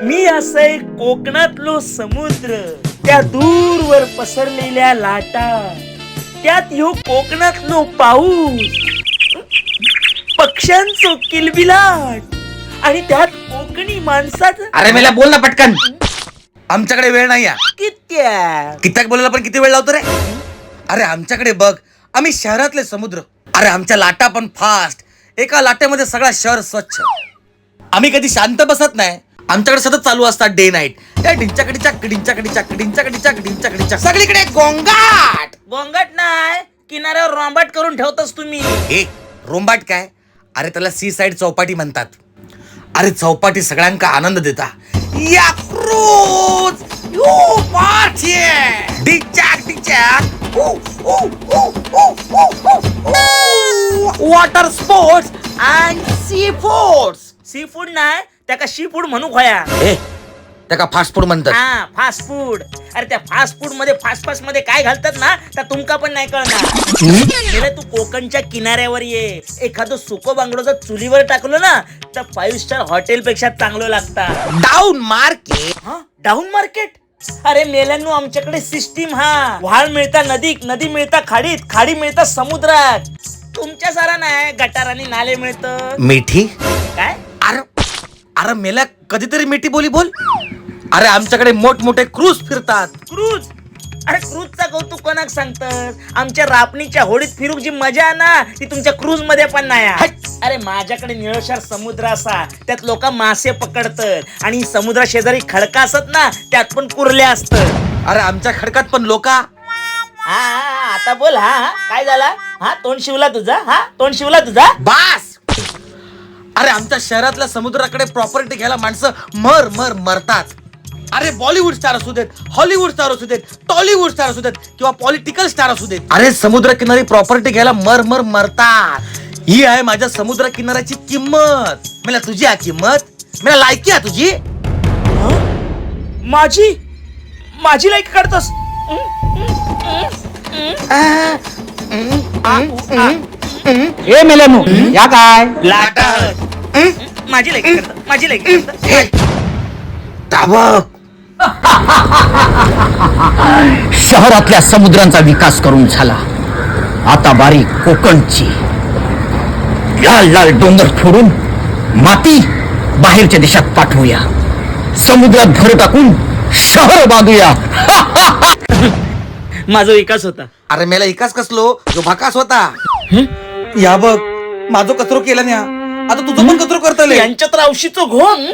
मी असय कोकणातलो समुद्र त्या दूरवर पसरलेल्या लाटा त्यात ह्यो कोकणातलो पाऊस पक्ष्यांचो किलबिलाट आणि त्यात कोकणी माणसाचं अरे मेला बोल ना पटकन. आमच्याकडे वेळ नाही या कित्या कित्याक बोलायला पण किती वेळ लावतो रे? अरे आमच्याकडे बघ आम्ही शहरातले समुद्र. अरे आमच्या लाटा पण फास्ट एका लाटेमध्ये सगळा शहर स्वच्छ. आम्ही कधी शांत बसत नाही. आमच्याकडे सतत चालू असतात डे नाईट सगळीकडे गोंगाट! गोंगाट नाही किनाऱ्यावर रॉम्बाट करून ठेवतोस तुम्ही. ए रोंबाट काय? अरे त्याला सी साइड चौपाटी म्हणतात. अरे चौपाटी सगळ्यांका आनंद देता. या क्रूज! यू पार्टी डिचाक डिचाक water sports and sea foods sea food नाही त्याका शी फूड म्हणू खोया. ए त्याका फास्ट फूड म्हणतात. हा फास्ट फूड अरे त्या फास्ट फूडमध्ये फास्ट फास्टमध्ये काय घालतात ना तर तुमका पण नाही कळणार. गेले तू कोकणच्या किनाऱ्यावर ये. एखादं सुको बांगडो जर चुलीवर टाकलो ना तर फाईव्ह स्टार हॉटेल पेक्षा चांगलं लागतात डाऊन मार्केट हा डाऊन मार्केट अरे मेल्यांनो आमच्याकडे सिस्टीम हा. व्हाळ मिळता नदीत नदी मिळता खाडीत खाडी मिळता समुद्रात. तुमच्या सारा नाही गटार आणि नाले मिळत. मिठी? अरे मेला कधीतरी मिठी बोली बोल. अरे आमच्याकडे मोठमोठे क्रूज फिरतात. क्रूज? अरे क्रूजचा कौतुक कोणाक सांगतात आमच्या रापणीच्या होडीत फिरूक जी मजा ना ती तुमच्या क्रूजमध्ये पण नाही आहे. अरे माझ्याकडे निळशार समुद्र असा त्यात लोक मासे पकडतात. आणि समुद्रा शेजारी खडका असत ना त्यात पण कुरल्या असतात. अरे आमच्या खडकात पण लोका? हा हा, हा, आता बोल हा हा. काय झाला? हा तोंड शिवला तुझा? हा तोंड शिवला तुझा? बास! अरे आमच्या शहरातल्या समुद्राकडे प्रॉपर्टी घ्यायला माणसं मर मर मरतात. अरे बॉलिवूड स्टार असू देत हॉलिवूड स्टार असू देत टॉलिवूड स्टार असू देत किंवा पॉलिटिकल स्टार असू देत. अरे समुद्र किनारी प्रॉपर्टी घ्यायला मर मर मरतात. ही आहे माझ्या समुद्र किनाऱ्याची किंमत. मला तुझी आहे किंमत? मला लायकी आहे तुझी? माझी? माझी लाईक काढतोस? हे मेल्यानो या काय? लाटा माझी लाईक करतात माझी शहरातल्या समुद्रांचा विकास करून झाला. आता बारी कोकणची. लाल लाल डोंगर फोडून माती बाहेरच्या देशात पाठवूया. समुद्रात भर टाकून शहर बांधूया. माझा विकास होता. अरे मेला एकाच कसलो? जो भाकास होता. या बघ माझो कचरो केला न्या. आता तुझं पण कचरो करतले यांच्यात रावशीचं घोम